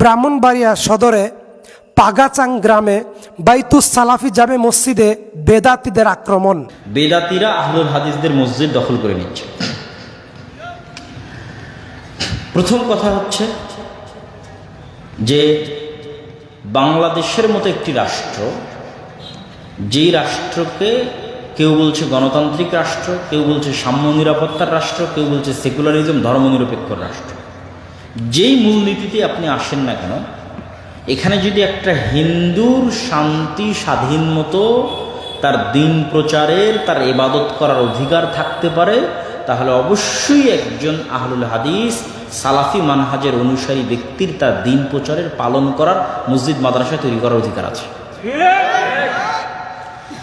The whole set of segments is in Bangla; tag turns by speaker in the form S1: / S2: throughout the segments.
S1: ব্রাহ্মণবাড়িয়া সদরে পাগাচাং গ্রামে বাইতুস সালাফি জামে মসজিদে বেদাতিদের আক্রমণ।
S2: বেদাতিরা আহলুল হাদিসদের মসজিদ দখল করে নিচ্ছে। প্রথম কথা হচ্ছে যে বাংলাদেশের মতো একটি রাষ্ট্র, যেই রাষ্ট্রকে কেউ বলছে গণতান্ত্রিক রাষ্ট্র, কেউ বলছে সাম্য নিরাপত্তার রাষ্ট্র, কেউ বলছে সেকুলারিজম ধর্মনিরপেক্ষ রাষ্ট্র যেই মূলনীতিতে আপনি আসেন না কেন, এখানে যদি একটা হিন্দুর শান্তি স্বাধীন মতো তার দিন প্রচারের, তার এবাদত করার অধিকার থাকতে পারে, তাহলে অবশ্যই একজন আহলুল হাদিস সালাফি মানহাজের অনুসারী ব্যক্তির তার দিন প্রচারের, পালন করার মসজিদ, মাদ্রাসা তৈরি করার অধিকার আছে।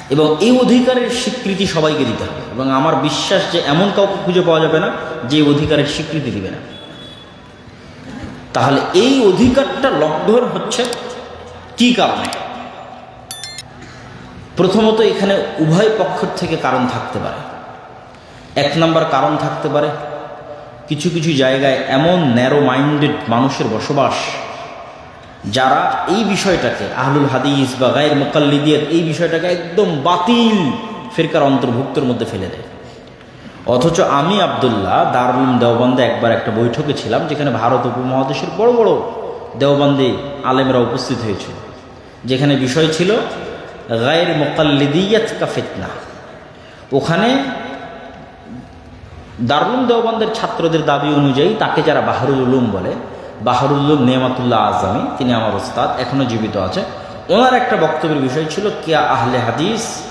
S2: এবং এই অধিকারের স্বীকৃতি সবাইকে দিতে হবে। এবং আমার বিশ্বাস যে এমন কাউকে খুঁজে পাওয়া যাবে না যে অধিকারের স্বীকৃতি দিবে না। তাহলে এই অধিকারটা লব্ধর হচ্ছে কি কারণে? প্রথমত এখানে উভয় পক্ষের থেকে কারণ থাকতে পারে। এক নম্বর কারণ থাকতে পারে, কিছু কিছু জায়গায় এমন ন্যারো মাইন্ডেড মানুষের বসবাস যারা এই বিষয়টাকে, আহলুল হাদিস বা গায়ের মোকাল্লিদিয়ার এই বিষয়টাকে একদম বাতিল ফেরকার অন্তর্ভুক্তর মধ্যে ফেলে দেয়। অথচ আমি আবদুল্লাহ দারুল দেওবন্দে একবার একটা বৈঠকে ছিলাম, যেখানে ভারত উপমহাদেশের বড় বড় দেওবন্দে আলেমরা উপস্থিত হয়েছিল। যেখানে বিষয় ছিল গায়ের মোকাল্লিদিয়াত কা ফিতনা। ওখানে দারুল দেওবন্দের ছাত্রদের দাবি অনুযায়ী তাকে যারা বাহারুল উলুম বলে, বাহারুল উলুম নেমাতুল্লাহ আজমি, তিনি আমার ওস্তাদ এখনও জীবিত আছে। ওনার একটা বক্তব্যের বিষয় ছিল, কিয়া আহলে হাদিস?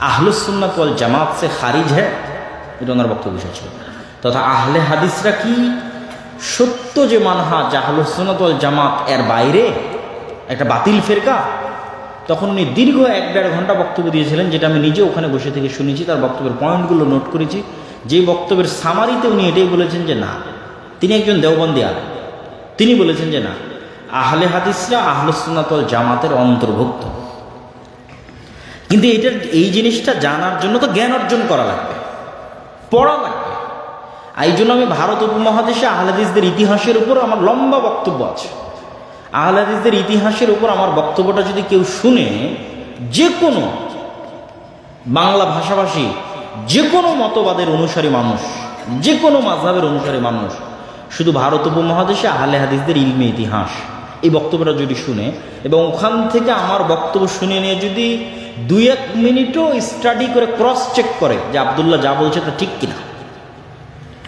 S2: আহলুসুন্নাত ওয়াল জামাত সে খারিজ হ্যাঁ এটা ওনার বক্তব্য বিষয় ছিল তথা আহলে হাদিসরা কি সত্য যে মানহা জাহালুসুন্নাত ওয়াল জামাত এর বাইরে একটা বাতিল ফেরকা? তখন উনি দীর্ঘ এক দেড় ঘণ্টা বক্তব্য দিয়েছিলেন, যেটা আমি নিজে ওখানে বসে থেকে শুনেছি, তার বক্তব্যের পয়েন্টগুলো নোট করেছি। যে বক্তব্যের সামারিতে উনি এটাই বলেছেন যে না। তিনি একজন দেওবন্দি আলেম। তিনি বলেছেন যে না। আহলে হাদিসরা আহলুসুন্নাতল জামাতের অন্তর্ভুক্ত। কিন্তু এটার, এই জিনিসটা জানার জন্য তো জ্ঞান অর্জন করা লাগবে। পড়া লাগবে। এই জন্য আমি ভারত উপমহাদেশে আহলাদিসদের ইতিহাসের উপর আমার লম্বা বক্তব্য আছে। আহলাদিসদের ইতিহাসের উপর আমার বক্তব্যটা যদি কেউ শুনে যে কোনো বাংলা ভাষাভাষী যে কোনো মতবাদের অনুসারী মানুষ যে কোনো মাঝহের অনুসারী মানুষ, শুধু ভারত উপমহাদেশে আহলে হাদিসদের ইলমে ইতিহাস এই বক্তব্যটা যদি শুনে এবং ওখান থেকে আমার বক্তব্য শুনে নিয়ে যদি দুই এক মিনিটও স্টাডি করে ক্রস চেক করে যে আবদুল্লাহ যা বলছে তা ঠিক কিনা।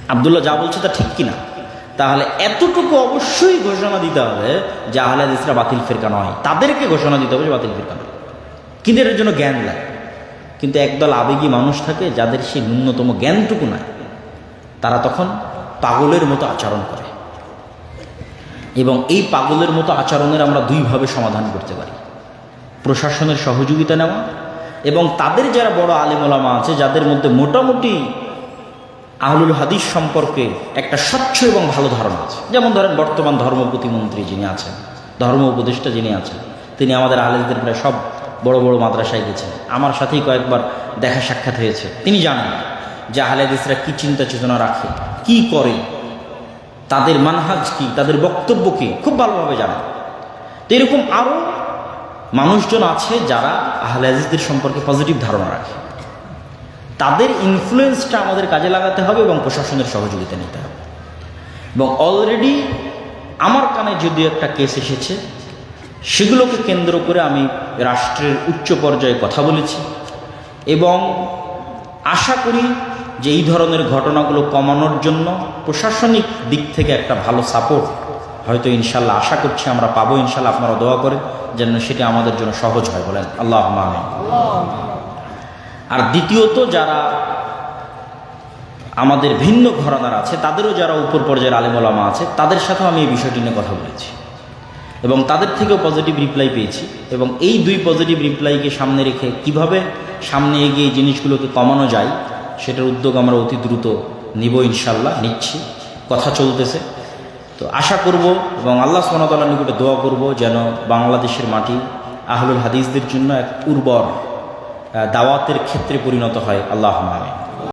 S2: আবদুল্লাহ যা বলছে তা ঠিক কিনা। তাহলে এতটুকু অবশ্যই ঘোষণা দিতে হবে যে আহলে হাদিসরা বাতিল ফেরকা নয়। তাদেরকে ঘোষণা দিতে হবে যে বাতিল ফেরকা নয়। কিন্তু এর জন্য জ্ঞান লাগে? কিন্তু একদল আবেগী মানুষ থাকে যাদের সেই ন্যূনতম জ্ঞানটুকু নাই। তারা তখন পাগলের মতো আচরণ করে। এবং এই পাগলের মতো আচরণের আমরা দুইভাবে সমাধান করতে পারি। প্রশাসনের সহযোগিতা নেওয়া এবং তাদের যারা বড় আলেমোলামা আছে, যাদের মধ্যে মোটামুটি আহলুল হাদিস সম্পর্কে একটা স্বচ্ছ এবং ভালো ধারণা আছে। যেমন ধরেন, বর্তমান ধর্ম প্রতিমন্ত্রী যিনি আছেন, ধর্ম উপদেষ্টা যিনি আছেন, তিনি আমাদের আহলেদের প্রায় সব বড় বড় মাদ্রাসায় গেছেন। আমার সাথেই কয়েকবার দেখা সাক্ষাৎ হয়েছে। তিনি জানেন যে আহলেদিসরা কী চিন্তা চেতনা রাখে, কি করে, তাদের মানহাজ কি, তাদের বক্তব্য কী, খুব ভালোভাবে জানেন। তো এরকম আরও মানুষজন আছে যারা আহলেদিসদের সম্পর্কে পজিটিভ ধারণা রাখে। তাদের ইনফ্লুয়েন্সটা আমাদের কাজে লাগাতে হবে এবং প্রশাসনের সহযোগিতা নিতে হবে। এবং অলরেডি আমার কানে যদি একটা কেস এসেছে, সেগুলোকে কেন্দ্র করে আমি রাষ্ট্রের উচ্চ পর্যায়ে কথা বলেছি এবং আশা করি যে এই ধরনের ঘটনাগুলো কমানোর জন্য প্রশাসনিক দিক থেকে একটা ভালো সাপোর্ট হয়তো ইনশাল্লাহ আশা করছি আমরা পাবো, ইনশাল্লাহ আপনারা দোয়া করে যেন সেটা আমাদের জন্য সহজ হয় বলেন। আল্লাহ আমিন। আর দ্বিতীয়ত যারা আমাদের ভিন্ন ঘরানার আছে, তাদেরও যারা উপর পর্যায়ের আলেমোলামা আছে, তাদের সাথেও আমি এই বিষয়টি নিয়ে কথা বলেছি। এবং তাদের থেকেও পজিটিভ রিপ্লাই পেয়েছি। এবং এই দুই পজিটিভ রিপ্লাইকে সামনে রেখে কীভাবে সামনে এগিয়ে এই জিনিসগুলোকে কমানো যায়, সেটার উদ্যোগ আমরা অতি দ্রুত নিব ইনশাল্লাহ, নিচ্ছি। কথা চলতেছে। তো আশা করব এবং আল্লাহ সোনাতলার নিকটে দোয়া করব যেন বাংলাদেশের মাটি আহলুল হাদিসদের জন্য এক উর্বর দাওয়াতের ক্ষেত্রে পরিণত হয়। আল্লাহ আমিন।